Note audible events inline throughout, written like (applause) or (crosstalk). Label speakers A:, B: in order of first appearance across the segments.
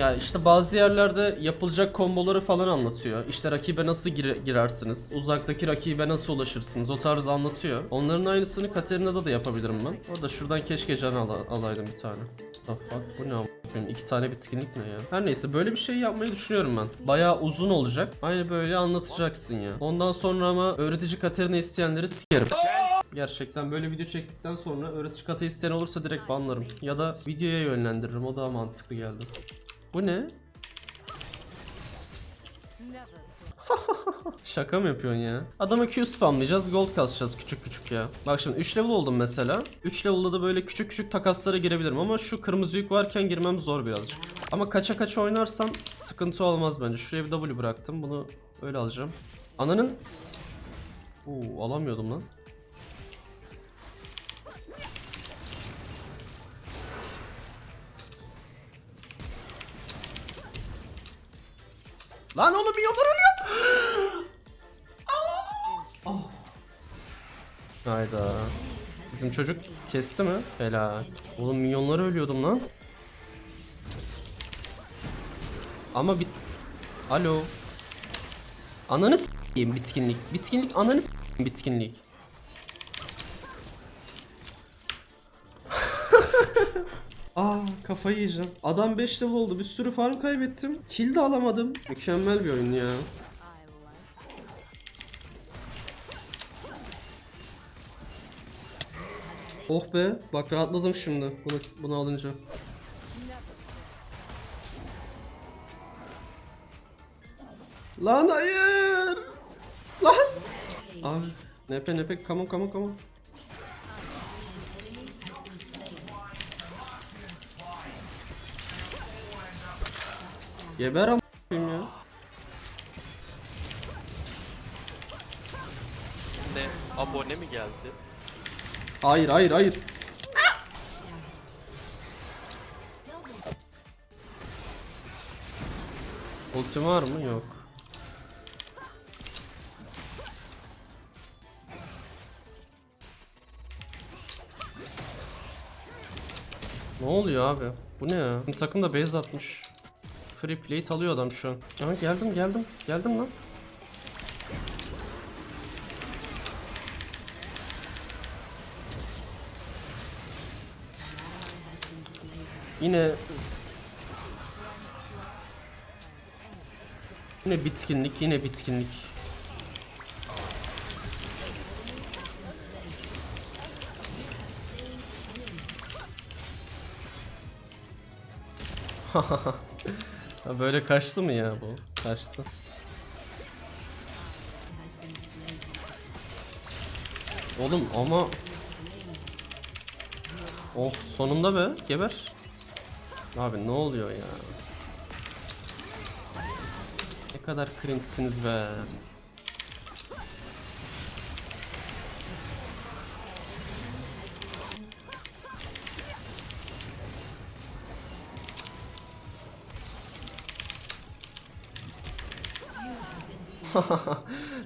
A: Ya işte bazı yerlerde yapılacak komboları falan anlatıyor. İşte rakibe nasıl gire- girersiniz, uzaktaki rakibe nasıl ulaşırsınız o tarz anlatıyor. Onların aynısını Katerina'da da yapabilirim ben. Orada şuradan keşke can al- alaydım bir tane. The fuck bu ne a**ayım? İki tane bitkinlik ne ya? Her neyse böyle bir şey yapmayı düşünüyorum ben. Bayağı uzun olacak. Aynı böyle anlatacaksın ya. Ondan sonra ama öğretici Katerina isteyenleri sikerim. Gerçekten böyle video çektikten sonra öğretici kata isteyen olursa direkt banlarım. Ya da videoya yönlendiririm. O daha mantıklı geldi. Bu ne? (laughs) Şaka mı yapıyorsun ya? Adama Q spamlayacağız, gold kasacağız küçük küçük ya. Bak şimdi 3 level oldum mesela. 3 level'da da böyle küçük küçük takaslara girebilirim ama şu kırmızı yük varken girmem zor birazcık. Ama kaça kaça oynarsam sıkıntı olmaz bence. Şuraya bir W bıraktım. Bunu öyle alacağım. Ananın... Oo alamıyordum lan. Lan oğlum bir yollar ölüyor. Ah. Hayda. Bizim çocuk kesti mi? Helal. Oğlum milyonları ölüyordum lan. Ama bit... Alo. Ananı s**eyim bitkinlik. Bitkinlik ananı s**eyim bitkinlik. Kafayı yiyeceğim. Adam 5 level oldu. Bir sürü farm kaybettim. Kill de alamadım. Mükemmel bir oyun ya. Oh be. Bak rahatladım şimdi bunu, bunu alınca. Lan hayır. Lan. Abi. Nepe nepe come on come on come on. Geber am ya.
B: Ne? Abone mi geldi?
A: Hayır hayır hayır. Ultim var mı? Yok. Ne oluyor abi? Bu ne ya? Takım da base atmış. Free plate alıyor adam şu an. Aha geldim geldim. Geldim lan. Yine Yine bitkinlik, yine bitkinlik. Ha, Böyle kaçtı mı ya bu? Kaçtı. Oğlum ama Oh sonunda be geber. Abi ne oluyor ya? Ne kadar cringe'siniz be.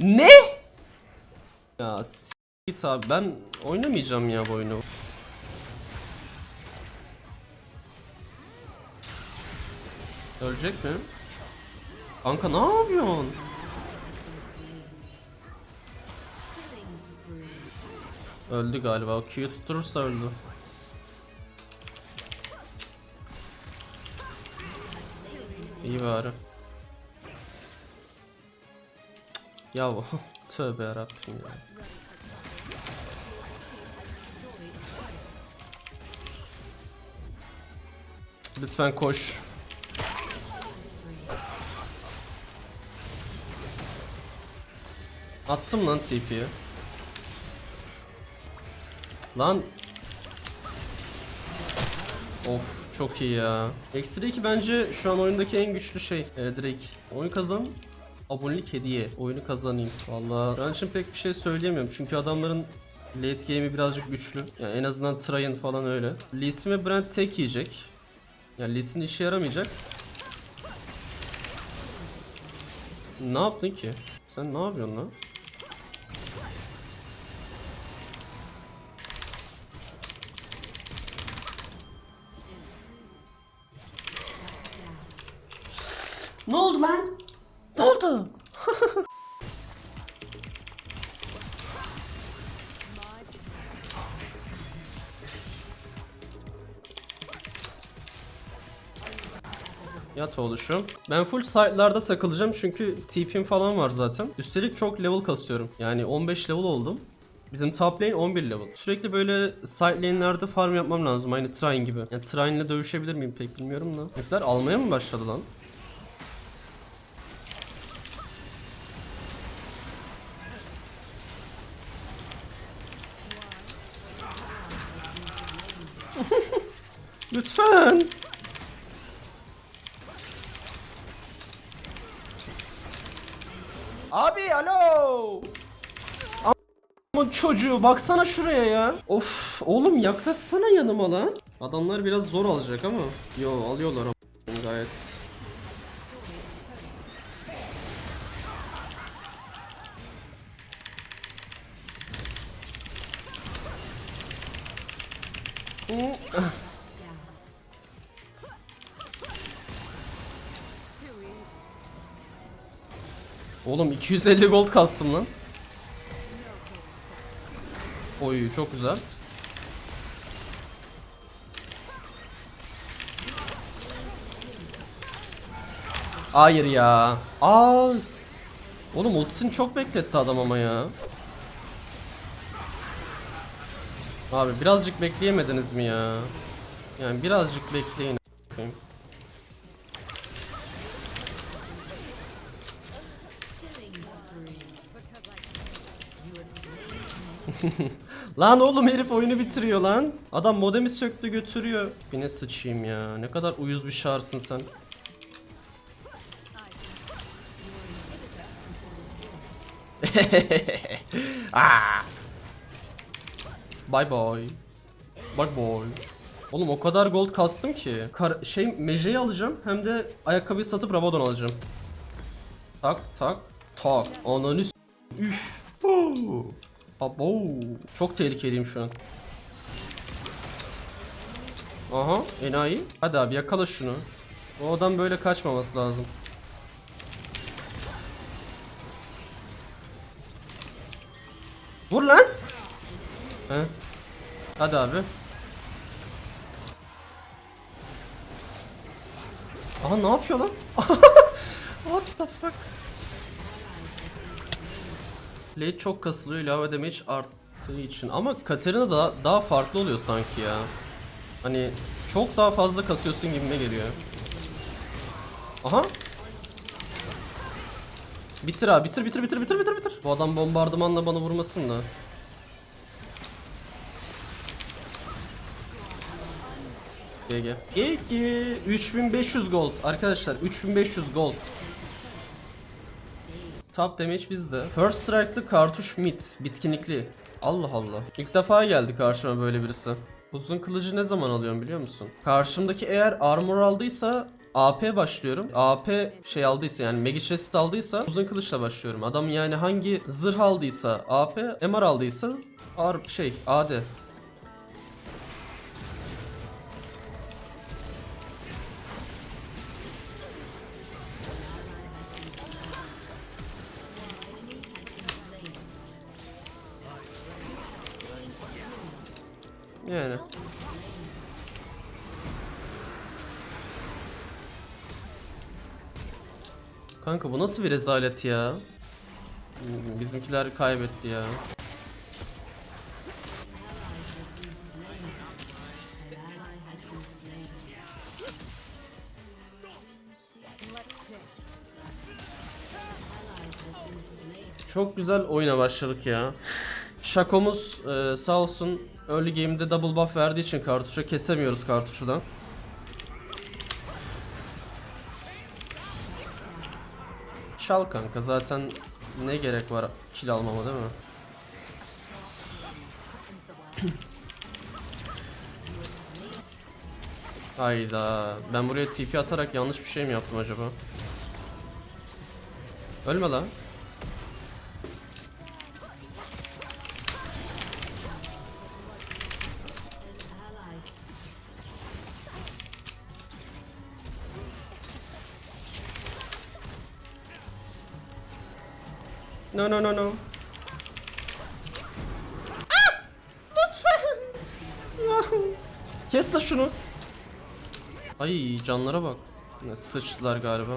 A: Ne? Ya s- git abi ben oynamayacağım ya bu oyunu. Ölecek mi? Kanka ne yapıyorsun? Öldü galiba. O Q'yu tutturursa öldü. İyi bari. Ya (laughs) tövbe yarabbim ya. Lütfen koş. Attım lan TP'yi. Lan. Of çok iyi ya. 2 bence şu an oyundaki en güçlü şey. Ee, direkt oyun kazan. Abonelik hediye. Oyunu kazanayım. Vallahi ben için pek bir şey söyleyemiyorum. Çünkü adamların late game'i birazcık güçlü. Yani en azından Tryon falan öyle. Lee Sin ve Brand tek yiyecek. Yani Lee Sin işe yaramayacak. Ne yaptın ki? Sen ne yapıyorsun lan? Ne oldu lan? Ne oldu? (laughs) Yat oluşum. Ben full site'larda takılacağım çünkü TP'm falan var zaten. Üstelik çok level kasıyorum. Yani 15 level oldum. Bizim top lane 11 level. Sürekli böyle side lane'lerde farm yapmam lazım. Aynı Trine gibi. Yani Trine'le dövüşebilir miyim pek bilmiyorum da. Herifler almaya mı başladı lan? Lütfen. Abi alo. Ama çocuğu baksana şuraya ya. Of oğlum yaklaşsana yanıma lan. Adamlar biraz zor alacak ama. Yo alıyorlar ama gayet. Hı, Oğlum 250 gold kastım lan. Oy çok güzel. Hayır ya. Aa. Oğlum ultisini çok bekletti adam ama ya. Abi birazcık bekleyemediniz mi ya? Yani birazcık bekleyin. a**ayım. (laughs) Lan oğlum herif oyunu bitiriyor lan. Adam modemi söktü götürüyor. Yine sıçayım ya. Ne kadar uyuz bir şarsın sen. (laughs) Ah. Bye bye. Bye bye. Oğlum o kadar gold kastım ki. Kar şey Meje'yi alacağım hem de ayakkabıyı satıp Rabadon alacağım. Tak tak tak. Ananı Üf. Abo. Çok tehlikeliyim şu an. Aha enayi. Hadi abi yakala şunu. O adam böyle kaçmaması lazım. Vur lan. He. Hadi abi. Aha ne yapıyor lan? (laughs) What the fuck? Blade çok kasılıyor ilave damage arttığı için ama Katarina da daha farklı oluyor sanki ya. Hani çok daha fazla kasıyorsun gibime geliyor. Aha. Bitir abi bitir bitir bitir bitir bitir bitir. Bu adam bombardımanla bana vurmasın da. GG. GG 3500 gold arkadaşlar 3500 gold. Top damage bizde. First strike'lı kartuş mid. Bitkinlikli. Allah Allah. İlk defa geldi karşıma böyle birisi. Uzun kılıcı ne zaman alıyorum biliyor musun? Karşımdaki eğer armor aldıysa AP başlıyorum. AP şey aldıysa yani Megi Chest aldıysa uzun kılıçla başlıyorum. Adam yani hangi zırh aldıysa AP, MR aldıysa ar şey AD. Yani. Kanka bu nasıl bir rezalet ya? Hmm, Bizimkiler kaybetti ya. Çok güzel oyuna başladık ya. Şakomuz e, sağ olsun early game'de double buff verdiği için kartuşa kesemiyoruz kartuşudan. Çal kanka zaten ne gerek var kill almama değil mi? (clears throat) Hayda ben buraya TP atarak yanlış bir şey mi yaptım acaba? Ölme lan. No no no no. Ah! Lütfen. Kes de şunu. Ay canlara bak. Ne sıçtılar galiba.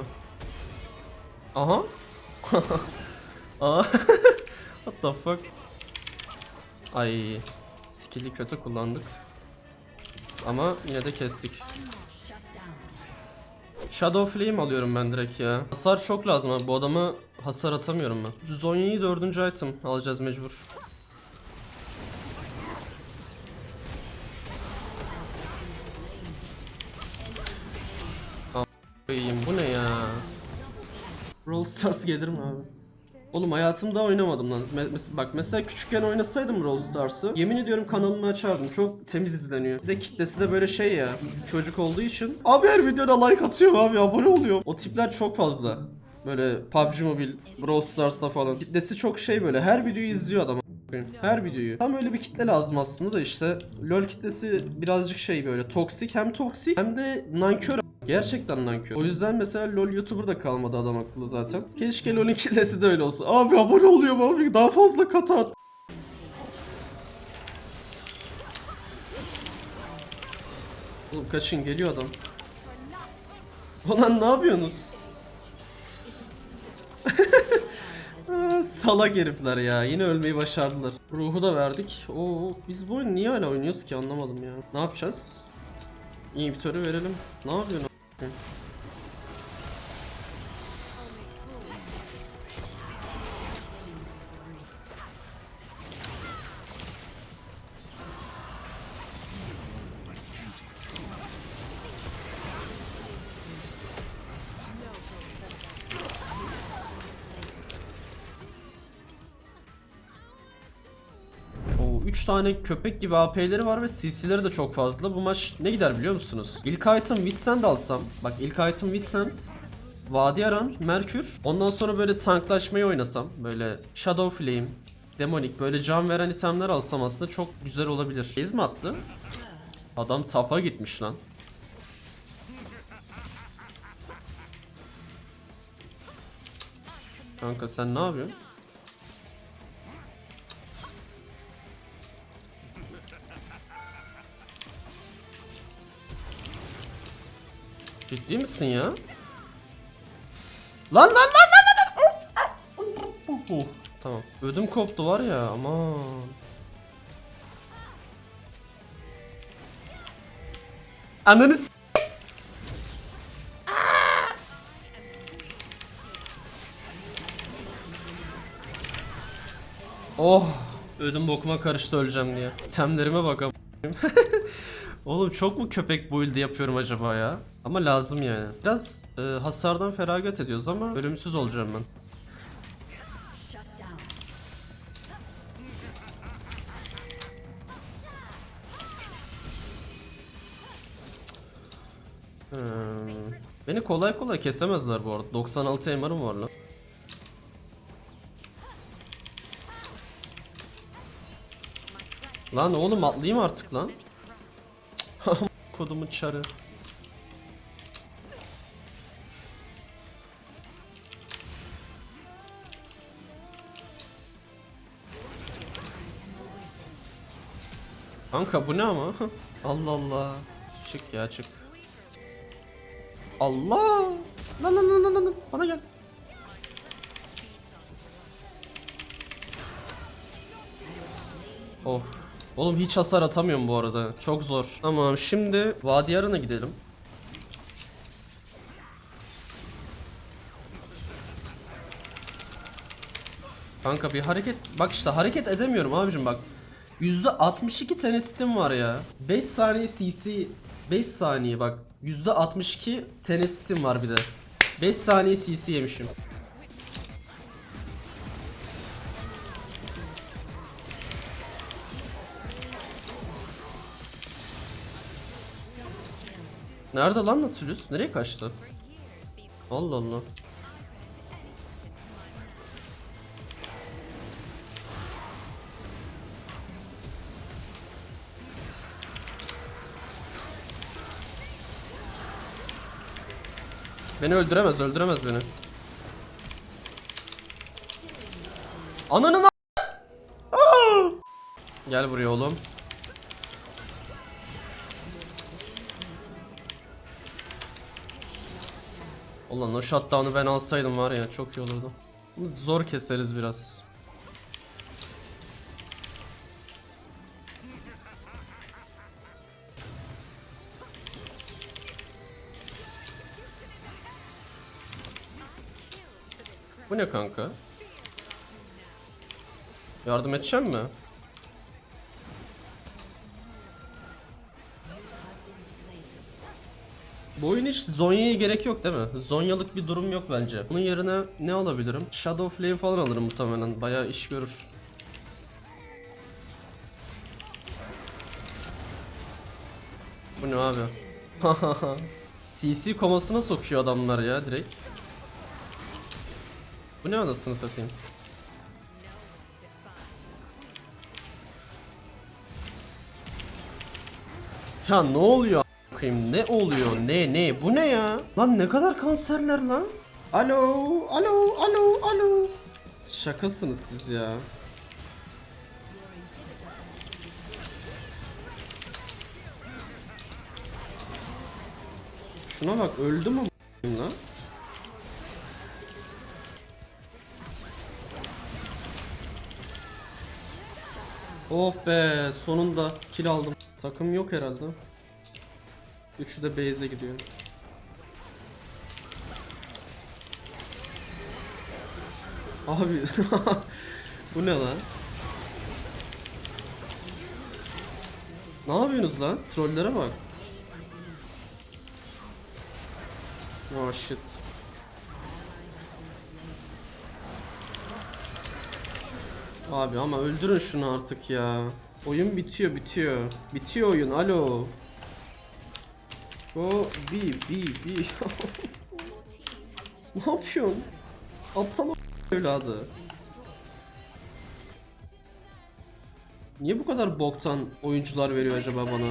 A: Aha. (laughs) Aa. What the fuck? Ay. Skill'i kötü kullandık. Ama yine de kestik. Shadow Flame alıyorum ben direkt ya. Hasar çok lazım abi. Bu adama hasar atamıyorum ben. Zonya'yı dördüncü item alacağız mecbur. Koyayım bu ne ya? Brawl Stars gelir mi abi? Oğlum hayatımda oynamadım lan. Me- bak mesela küçükken oynasaydım Brawl Stars'ı yemin ediyorum kanalımı açardım. Çok temiz izleniyor. Bir de kitlesi de böyle şey ya. Çocuk olduğu için. Abi her videoda like atıyorum abi abone oluyor. O tipler çok fazla. Böyle PUBG Mobile, Brawl Stars'ta falan. Kitlesi çok şey böyle. Her videoyu izliyor adam. Her videoyu. Tam öyle bir kitle lazım aslında da işte LoL kitlesi birazcık şey böyle toksik hem toksik hem de nankör Gerçekten nankör. O yüzden mesela LoL YouTuber da kalmadı adam akıllı zaten. Keşke LoL'ün kitlesi de öyle olsa. Abi abone oluyorum abi daha fazla kata at. Oğlum kaçın geliyor adam. Ulan ne yapıyorsunuz? (laughs) Salak herifler ya. Yine ölmeyi başardılar. Ruhu da verdik. Oo, biz bu oyunu niye hala oynuyoruz ki anlamadım ya. Ne yapacağız? İnhibitörü verelim. Ne yapıyorsun? 嗯。3 tane köpek gibi AP'leri var ve CC'leri de çok fazla. Bu maç ne gider biliyor musunuz? İlk item Wissend alsam. Bak ilk item Wissend. Vadi Aran, Merkür. Ondan sonra böyle tanklaşmayı oynasam. Böyle Shadow Flame, Demonic böyle can veren itemler alsam aslında çok güzel olabilir. Kez mi attı? Adam tapa gitmiş lan. Kanka sen ne yapıyorsun? Ciddi misin ya? Lan lan lan lan lan! Oh, Tamam. Ödüm koptu var ya aman. Ananı s- Oh. Ödüm bokuma karıştı öleceğim diye. Temlerime bakalım. (laughs) Oğlum çok mu köpek build yapıyorum acaba ya? Ama lazım yani. Biraz e, hasardan feragat ediyoruz ama ölümsüz olacağım ben. Hmm. Beni kolay kolay kesemezler bu arada. 96 MR'ım var lan. Lan oğlum atlayayım artık lan. (laughs) Kodumun çarı. Kanka bu ne ama? (laughs) Allah Allah. Çık ya çık. Allah! Lan lan lan lan lan bana gel. Oh. Oğlum hiç hasar atamıyorum bu arada. Çok zor. Tamam şimdi Vadiyarın'a gidelim. Kanka bir hareket... Bak işte hareket edemiyorum abicim bak. %62 tenesitim var ya. 5 saniye CC... 5 saniye bak. %62 tenesitim var bir de. 5 saniye CC yemişim. Nerede lan Nautilus? Nereye kaçtı? Allah Allah. Beni öldüremez, öldüremez beni. Ananın a- Aa! Gel buraya oğlum. Ulan o shutdown'u ben alsaydım var ya çok iyi olurdu. Zor keseriz biraz. Bu ne kanka? Yardım edeceğim mi? Bu oyun hiç Zonya'ya gerek yok değil mi? Zonyalık bir durum yok bence. Bunun yerine ne alabilirim? Shadow Flame falan alırım muhtemelen. Bayağı iş görür. Bu ne abi? (laughs) CC komasına sokuyor adamlar ya direkt. Bu ne anasını satayım? Ya ne oluyor a**ayım? Ne oluyor? Ne ne? Bu ne ya? Lan ne kadar kanserler lan? Alo, alo, alo, alo. Şakasınız siz ya. Şuna bak öldü mü lan? Oh be sonunda kill aldım. Takım yok herhalde. Üçü de base'e gidiyor. Abi (laughs) bu ne lan? Ne yapıyorsunuz lan? Trollere bak. Oh shit. Abi ama öldürün şunu artık ya. Oyun bitiyor bitiyor. Bitiyor oyun alo. Go B B B. (laughs) ne yapıyorsun? Aptal evladı. Niye bu kadar boktan oyuncular veriyor acaba bana?